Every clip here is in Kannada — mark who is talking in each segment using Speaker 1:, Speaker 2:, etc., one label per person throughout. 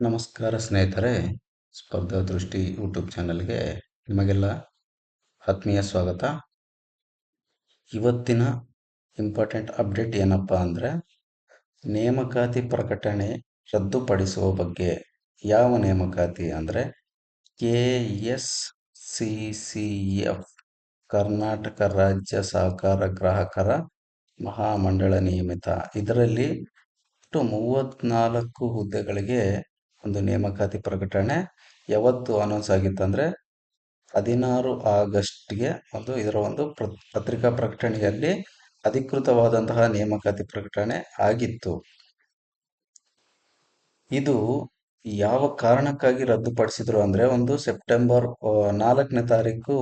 Speaker 1: ನಮಸ್ಕಾರ ಸ್ನೇಹಿತರೆ, ಸ್ಪರ್ಧಾ ದೃಷ್ಟಿ ಯೂಟ್ಯೂಬ್ ಚಾನಲ್ಗೆ ನಿಮಗೆಲ್ಲ ಆತ್ಮೀಯ ಸ್ವಾಗತ. ಇವತ್ತಿನ ಇಂಪಾರ್ಟೆಂಟ್ ಅಪ್ಡೇಟ್ ಏನಪ್ಪ ಅಂದರೆ, ನೇಮಕಾತಿ ಪ್ರಕಟಣೆ ರದ್ದುಪಡಿಸುವ ಬಗ್ಗೆ ಯಾವ ನೇಮಕಾತಿ ಅಂದರೆ, K S C C F Karnataka ರಾಜ್ಯ ಸಹಕಾರ ಗ್ರಾಹಕರ ಮಹಾಮಂಡಳ ನಿಯಮಿತ. ಇದರಲ್ಲಿ ಒಟ್ಟು ಮೂವತ್ತ್ನಾಲ್ಕು ಹುದ್ದೆಗಳಿಗೆ ಒಂದು ನೇಮಕಾತಿ ಪ್ರಕಟಣೆ ಯಾವತ್ತು ಅನೌನ್ಸ್ ಆಗಿತ್ತು ಅಂದರೆ ಹದಿನಾರು ಆಗಸ್ಟ್ಗೆ ಒಂದು ಇದರ ಒಂದು ಪತ್ರಿಕಾ ಪ್ರಕಟಣೆಯಲ್ಲಿ ಅಧಿಕೃತವಾದಂತಹ ನೇಮಕಾತಿ ಪ್ರಕಟಣೆ ಆಗಿತ್ತು. ಇದು ಯಾವ ಕಾರಣಕ್ಕಾಗಿ ರದ್ದುಪಡಿಸಿದ್ರು ಅಂದರೆ ಒಂದು ಸೆಪ್ಟೆಂಬರ್ ನಾಲ್ಕನೇ ತಾರೀಕು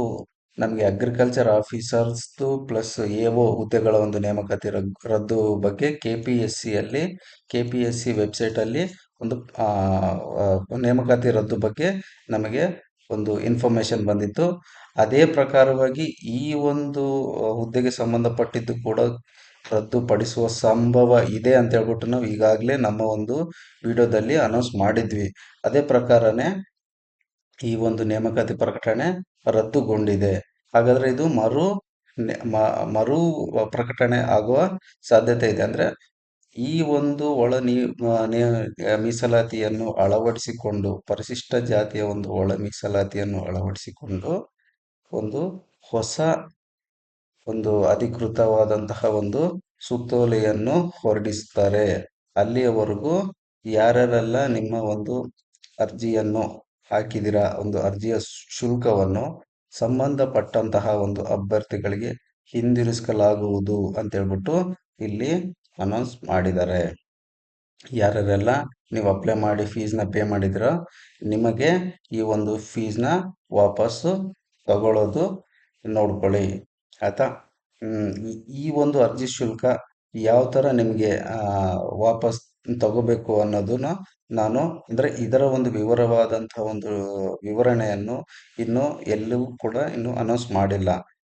Speaker 1: ನಮಗೆ ಅಗ್ರಿಕಲ್ಚರ್ ಆಫೀಸರ್ಸ್ದು ಪ್ಲಸ್ ಎ ಒ ಹುದ್ದೆಗಳ ಒಂದು ನೇಮಕಾತಿ ರದ್ದು ಬಗ್ಗೆ ಕೆ ಪಿ ಎಸ್ ಸಿಯಲ್ಲಿ ಕೆ ಪಿ ಎಸ್ ಸಿ ವೆಬ್ಸೈಟಲ್ಲಿ ಒಂದು ನೇಮಕಾತಿ ರದ್ದು ಬಗ್ಗೆ ನಮಗೆ ಒಂದು ಇನ್ಫಾರ್ಮೇಶನ್ ಬಂದಿತ್ತು. ಅದೇ ಪ್ರಕಾರವಾಗಿ ಈ ಒಂದು ಹುದ್ದೆಗೆ ಸಂಬಂಧಪಟ್ಟಿದ್ದು ಕೂಡ ರದ್ದುಪಡಿಸುವ ಸಂಭವ ಇದೆ ಅಂತ ಹೇಳ್ಬಿಟ್ಟು ನಾವು ಈಗಾಗಲೇ ನಮ್ಮ ಒಂದು ವಿಡಿಯೋದಲ್ಲಿ ಅನೌನ್ಸ್ ಮಾಡಿದ್ವಿ. ಅದೇ ಪ್ರಕಾರನೇ ಈ ಒಂದು ನೇಮಕಾತಿ ಪ್ರಕಟಣೆ ರದ್ದುಗೊಂಡಿದೆ. ಹಾಗಾದ್ರೆ ಇದು ಮರು ಮರು ಪ್ರಕಟಣೆ ಆಗುವ ಸಾಧ್ಯತೆ ಇದೆ. ಅಂದ್ರೆ ಈ ಒಂದು ಒಳ ಮೀಸಲಾತಿಯನ್ನು ಅಳವಡಿಸಿಕೊಂಡು, ಪರಿಶಿಷ್ಟ ಜಾತಿಯ ಒಂದು ಒಳ ಮೀಸಲಾತಿಯನ್ನು ಅಳವಡಿಸಿಕೊಂಡು, ಒಂದು ಹೊಸ, ಒಂದು ಅಧಿಕೃತವಾದಂತಹ ಒಂದು ಸುತ್ತೋಲೆಯನ್ನು ಹೊರಡಿಸುತ್ತಾರೆ. ಅಲ್ಲಿಯವರೆಗೂ ಯಾರೆಲ್ಲ ನಿಮ್ಮ ಒಂದು ಅರ್ಜಿಯನ್ನು ಹಾಕಿದಿರ ಒಂದು ಅರ್ಜಿಯ ಶುಲ್ಕವನ್ನು ಸಂಬಂಧಪಟ್ಟಂತಹ ಒಂದು ಅಭ್ಯರ್ಥಿಗಳಿಗೆ ಹಿಂದಿರಿಸಲಾಗುವುದು ಅಂತ ಹೇಳ್ಬಿಟ್ಟು ಇಲ್ಲಿ ಅನೌನ್ಸ್ ಮಾಡಿದ್ದಾರೆ ಯಾರ್ಯಾರೆಲ್ಲ ನೀವು ಅಪ್ಲೈ ಮಾಡಿ ಫೀಸ್ನ ಪೇ ಮಾಡಿದಿರೋ, ನಿಮಗೆ ಈ ಒಂದು ಫೀಸ್ನ ವಾಪಸ್ಸು ತಗೊಳ್ಳೋದು ನೋಡ್ಕೊಳ್ಳಿ. ಆಯ್ತಾ? ಈ ಒಂದು ಅರ್ಜಿ ಶುಲ್ಕ ಯಾವ ಥರ ನಿಮಗೆ ವಾಪಸ್ ತಗೋಬೇಕು ಅನ್ನೋದನ್ನು ನಾನು, ಅಂದರೆ ಇದರ ಒಂದು ವಿವರವಾದಂಥ ಒಂದು ವಿವರಣೆಯನ್ನು ಇನ್ನು ಎಲ್ಲೂ ಕೂಡ ಇನ್ನು ಅನೌನ್ಸ್ ಮಾಡಿಲ್ಲ.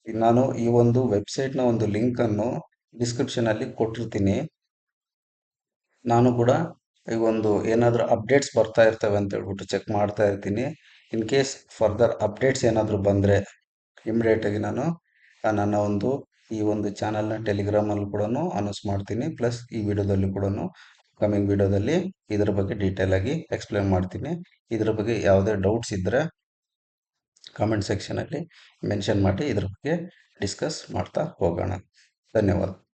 Speaker 1: ನಾನು ಈ ಒಂದು ವೆಬ್ಸೈಟ್ನ ಒಂದು ಲಿಂಕನ್ನು ಡಿಸ್ಕ್ರಿಪ್ಷನಲ್ಲಿ ಕೊಟ್ಟಿರ್ತೀನಿ. ನಾನು ಕೂಡ ಈಗ ಒಂದು ಏನಾದರೂ ಅಪ್ಡೇಟ್ಸ್ ಬರ್ತಾ ಇರ್ತವೆ ಅಂತ ಹೇಳ್ಬಿಟ್ಟು ಚೆಕ್ ಮಾಡ್ತಾ ಇರ್ತೀನಿ. ಇನ್ ಕೇಸ್ ಫರ್ದರ್ ಅಪ್ಡೇಟ್ಸ್ ಏನಾದರೂ ಬಂದರೆ ಇಮಿಡಿಯೇಟಾಗಿ ನಾನು ನನ್ನ ಒಂದು ಈ ಒಂದು ಚಾನಲ್ನ ಟೆಲಿಗ್ರಾಮಲ್ಲಿ ಕೂಡ ಅನೌನ್ಸ್ ಮಾಡ್ತೀನಿ. ಪ್ಲಸ್ ಈ ವಿಡಿಯೋದಲ್ಲಿ ಕೂಡ ಕಮಿಂಗ್ ವಿಡಿಯೋದಲ್ಲಿ ಇದರ ಬಗ್ಗೆ ಡೀಟೇಲ್ ಆಗಿ ಎಕ್ಸ್ಪ್ಲೇನ್ ಮಾಡ್ತೀನಿ. ಇದರ ಬಗ್ಗೆ ಯಾವುದೇ ಡೌಟ್ಸ್ ಇದ್ದರೆ ಕಾಮೆಂಟ್ ಸೆಕ್ಷನಲ್ಲಿ ಮೆನ್ಷನ್ ಮಾಡಿ ಇದ್ರ ಬಗ್ಗೆ ಡಿಸ್ಕಸ್ ಮಾಡ್ತಾ ಹೋಗೋಣ. धन्यवाद.